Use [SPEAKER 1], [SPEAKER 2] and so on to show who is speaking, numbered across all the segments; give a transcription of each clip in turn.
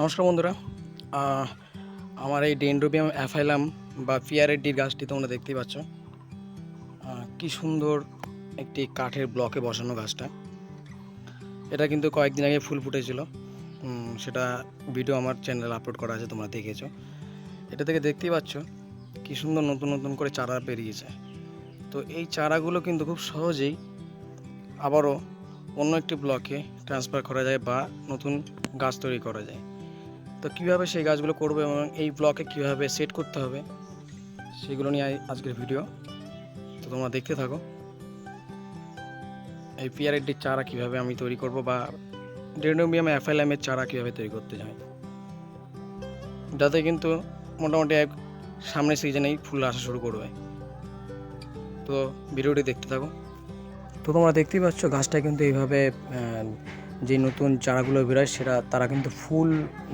[SPEAKER 1] নমস্কার বন্ধুরা। আমার এই ডেন্ড্রোবিয়াম অ্যাফাইলাম বা পিয়ারেড্ডির গাছটি তোমরা দেখতেই পাচ্ছ। কি সুন্দর একটি কাঠের ব্লকে বসানো গাছটা। এটা কিন্তু কয়েকদিন আগে ফুল ফুটেছিল। সেটা ভিডিও আমার চ্যানেলে আপলোড করা আছে, তোমরা দেখেছ। এটা থেকে দেখতেই পাচ্ছ কি সুন্দর নতুন নতুন করে চারা বেরিয়েছে। তো এই চারাগুলো কিন্তু খুব সহজেই আবারও অন্য একটি ব্লকে ট্রান্সফার করা যায় বা নতুন গাছ তৈরি করা যায়। তো কীভাবে সেই গাছগুলো করবে এবং এই ব্লকে কীভাবে সেট করতে হবে, সেগুলো নিয়ে আজকের ভিডিও তো তোমরা দেখতে থাকো। এই পিয়ারেডটির চারা কীভাবে আমি তৈরি করব বা ডেনোমিয়াম অ্যাফাইলামের চারা কীভাবে তৈরি করতে যাই। যাতে কিন্তু মোটামুটি এক সামনের সিজনেই ফুল আসা শুরু করবে। তো ভিডিওটি দেখতে থাকো। তো তোমরা দেখতেই পাচ্ছ গাছটা কিন্তু এইভাবে যে নতুন চারাগুলো বেরোয়, সেটা তারা কিন্তু ফুল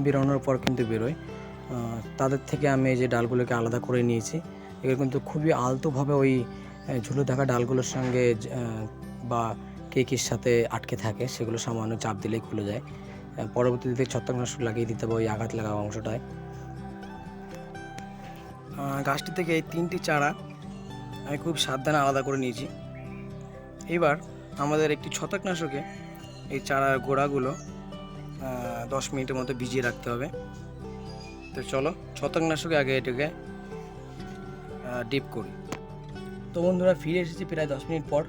[SPEAKER 1] বেরোনোর পর কিন্তু বেরোয়। তাদের থেকে আমি এই যে ডালগুলোকে আলাদা করে নিয়েছি। এগুলো কিন্তু খুবই আলতোভাবে ওই ঝুলে থাকা ডালগুলোর সঙ্গে বা কেকির সাথে আটকে থাকে। সেগুলো সামান্য চাপ দিলেই খুলে যায়। পরবর্তীতে ছত্রাকনাশক লাগিয়ে দিতে হবে ওই আঘাত লাগা অংশটায়। গাছটি থেকে এই তিনটি চারা আমি খুব সাবধানে আলাদা করে নিয়েছি। এবার আমাদের একটি ছত্রাকনাশকে এই চারার গোড়াগুলো দশ মিনিটের মতো ভিজিয়ে রাখতে হবে। তো চলো, ছত্রাকনাশকে আগে এটাকে ডিপ করি। তো বন্ধুরা, ফিরে এসেছি প্রায় দশ মিনিট পর।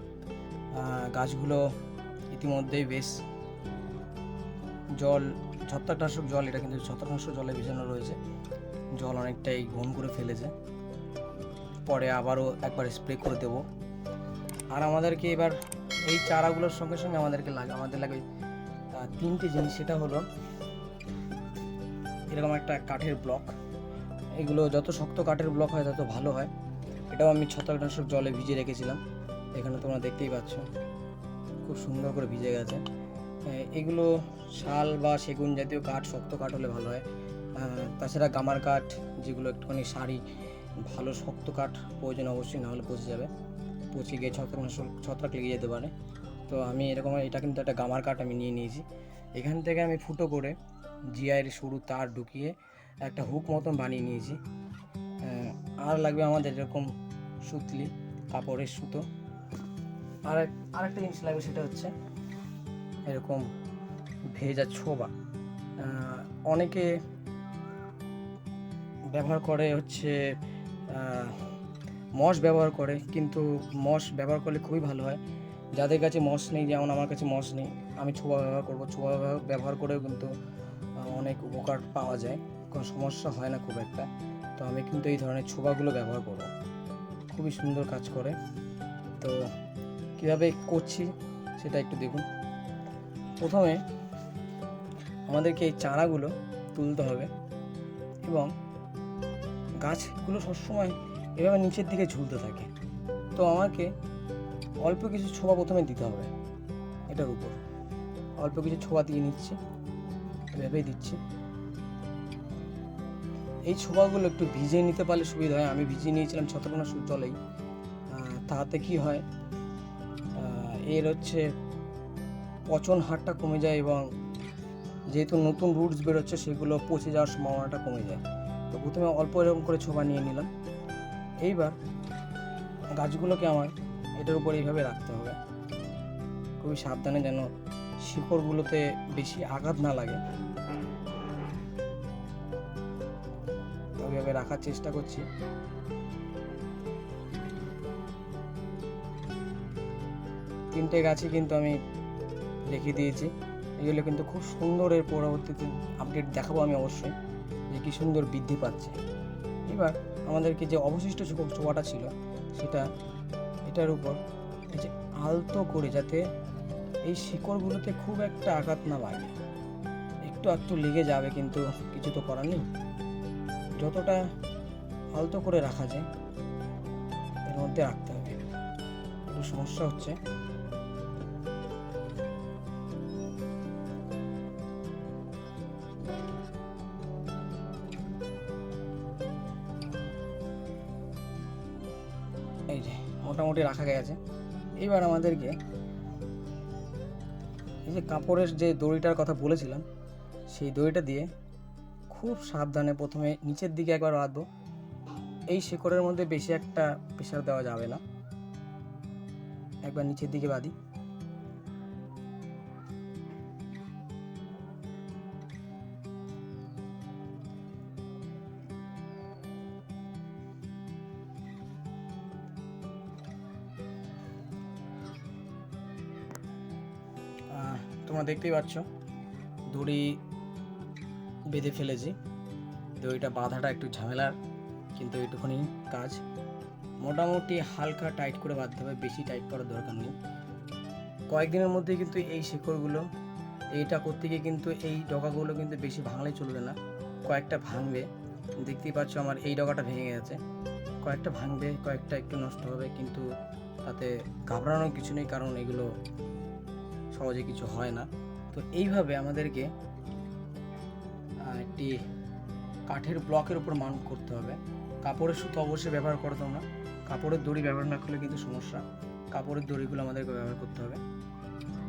[SPEAKER 1] গাছগুলো ইতিমধ্যেই বেশ জল, ছত্রাকনাশক জল, এটা কিন্তু ছত্রাকনাশক জলে ভিজানো রয়েছে। জল অনেকটাই ঘন করে ফেলেছে। পরে আবারও একবার স্প্রে করে দেবো। আর আমাদেরকে এবার এই চারাগুলোর সঙ্গে সঙ্গে আমাদেরকে লাগে, আমাদের লাগে তিনটে জিনিস। সেটা হলো, এরকম একটা কাঠের ব্লক এগুলো যত শক্ত কাঠের ব্লক হয়, তত ভালো হয়। এটাও আমি ছত্রাকনাশক জলে ভিজিয়ে রেখেছিলাম। এখানে তোমরা দেখতেই পাচ্ছ, খুব সুন্দর করে ভিজে গেছে। এগুলো শাল বা সেগুন জাতীয় কাঠ, শক্ত কাঠ হলে ভালো হয়। তাছাড়া গামার কাঠ, যেগুলো একটুখানি শাড়ি ভালো শক্ত কাঠ প্রয়োজন অবশ্যই না হলে পচে যাবে। পচে গিয়ে ছত্রাকনাশক ছত্রাক লেগে যেতে পারে। তো আমি এরকম এটা কিন্তু একটা গামার কাঠ আমি নিয়ে নিয়েছি। এখান থেকে আমি ফুটো করে জিআইয়ের সরু তার ঢুকিয়ে একটা হুক মতন বানিয়ে নিয়েছি। আর লাগবে আমাদের এরকম সুতলি কাপড়ের সুতো। আর আরেকটা জিনিস লাগবে সেটা হচ্ছে এরকম ভেজা ছোবা। অনেকে ব্যবহার করে হচ্ছে মশ ব্যবহার করে, কিন্তু মশ ব্যবহার করলে খুবই ভালো হয়। যাদের কাছে মশ নেই, যেমন আমার কাছে মশ নেই, আমি ছোবা ব্যবহার করব। ব্যবহার- ব্যবহার করেও কিন্তু অনেক উপকার পাওয়া যায়। কোনো সমস্যা হয় না খুব একটা। তো আমি কিন্তু এই ধরনের ছোবাগুলো ব্যবহার করব। খুবই সুন্দর কাজ করে। তো কীভাবে করছি, সেটা একটু দেখুন। প্রথমে আমাদেরকে এই চারাগুলো তুলতে হবে এবং গাছগুলো সবসময় এভাবে নিচের দিকে ঝুলতে থাকে। তো আমাকে অল্প কিছু ছোবা প্রথমে দিতে হবে এটার উপর। অল্প কিছু ছোবা দিয়ে নিচ্ছি এভাবেই দিচ্ছি। এই ছোবাগুলো একটু ভিজিয়ে নিতে পারলে সুবিধা হয়। আমি ভিজিয়ে নিয়েছিলাম জলেই আহ, তাতে কি হয় এর হচ্ছে পচন হারটা কমে যায় এবং যেহেতু নতুন রুটস বেরোচ্ছে সেগুলো পচে যাওয়ার সম্ভাবনাটা কমে যায়। তো প্রথমে অল্প এরকম করে ছোবা নিয়ে নিলাম। এইবার গাছগুলোকে আমার এটার উপর এইভাবে রাখতে হবে। খুবই সাবধানে যেন শিকড়গুলোতে বেশি আঘাত না লাগে। ওইভাবে রাখার চেষ্টা করছি। তিনটে গাছই কিন্তু আমি রেখে দিয়েছি। এগুলো কিন্তু খুব সুন্দর এর পরবর্তীতে আপডেট দেখাবো আমি অবশ্যই যে কী সুন্দর বৃদ্ধি পাচ্ছে। এবার আমাদেরকে যে অবশিষ্ট চোয়াটা ছিল, সেটা, এটার উপর যে আলতো করে যাতে এই শিকড়গুলোতে খুব একটা আঘাত না লাগে। একটু একটু লেগে যাবে কিন্তু কিছু তো করার নেই। যতটা আলতো করে রাখা যায়, এর মধ্যে রাখতে হবে। একটু সমস্যা হচ্ছে। মোটামুটি রাখা গেছে। এবার আমাদেরকে এই যে কাপড়ের যে দড়িটার কথা বলেছিলাম, সেই দড়িটা দিয়ে খুব সাবধানে প্রথমে নিচের দিকে একবার বাঁধবো। এই শেকড়ের মধ্যে বেশি একটা প্রেশার দেওয়া যাবে না। একবার নিচের দিকে বাঁধি। তোমরা দেখতেই পাচ্ছ। দড়ি বেঁধে ফেলেছি। দড়িটা বাঁধাটা একটু ঝামেলার, কিন্তু এইটুখানি কাজ। মোটামুটি হালকা টাইট করে বাঁধতে হবে, বেশি টাইট করার দরকার নেই। কয়েকদিনের মধ্যে কিন্তু এই শিকড়গুলো, এইটা করতে গিয়ে কিন্তু এই ডগাগুলো কিন্তু বেশি ভাঙলে চলবে না। কয়েকটা ভাঙবে। দেখতেই পাচ্ছ আমার এই ডগাটা ভেঙে গেছে। কয়েকটা ভাঙবে, কয়েকটা একটু নষ্ট হবে, কিন্তু তাতে ঘাবড়ানোর কিছু নেই, কারণ এগুলো সহজে কিছু হয় না। তো এইভাবে আমাদেরকে একটি কাঠের ব্লকের উপর মান করতে হবে। কাপড়ের সুতো অবশ্যই ব্যবহার করো তোমরা। কাপড়ের দড়ি ব্যবহার না করলে কিন্তু সমস্যা। কাপড়ের দড়িগুলো আমাদেরকে ব্যবহার করতে হবে।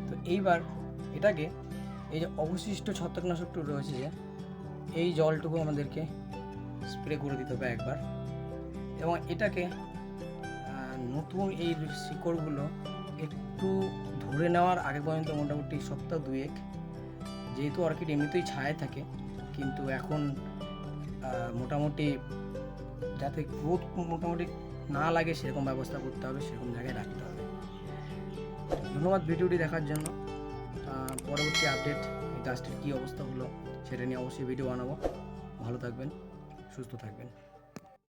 [SPEAKER 1] তো এইবার এটাকে, এই যে অবশিষ্ট ছত্রাকনাশকটু রয়েছে যে, এই জলটুকু আমাদেরকে স্প্রে করে দিতে হবে একবার। এবং এটাকে নতুন এই শিকড়গুলো ধরে নেওয়ার আগে পর্যন্ত মোটামুটি সপ্তাহ দুয়েক, যেহেতু অর্কিড এমনিতেই ছায়ায় থাকে, কিন্তু এখন মোটামুটি যাতে গ্রোথ মোটামুটি না লাগে সেরকম ব্যবস্থা করতে হবে, সেরকম জায়গায় রাখতে হবে। ধন্যবাদ ভিডিওটি দেখার জন্য। পরবর্তী আপডেট গাছটির কী অবস্থা হলো, সেটা নিয়ে অবশ্যই ভিডিও বানাবো। ভালো থাকবেন, সুস্থ থাকবেন।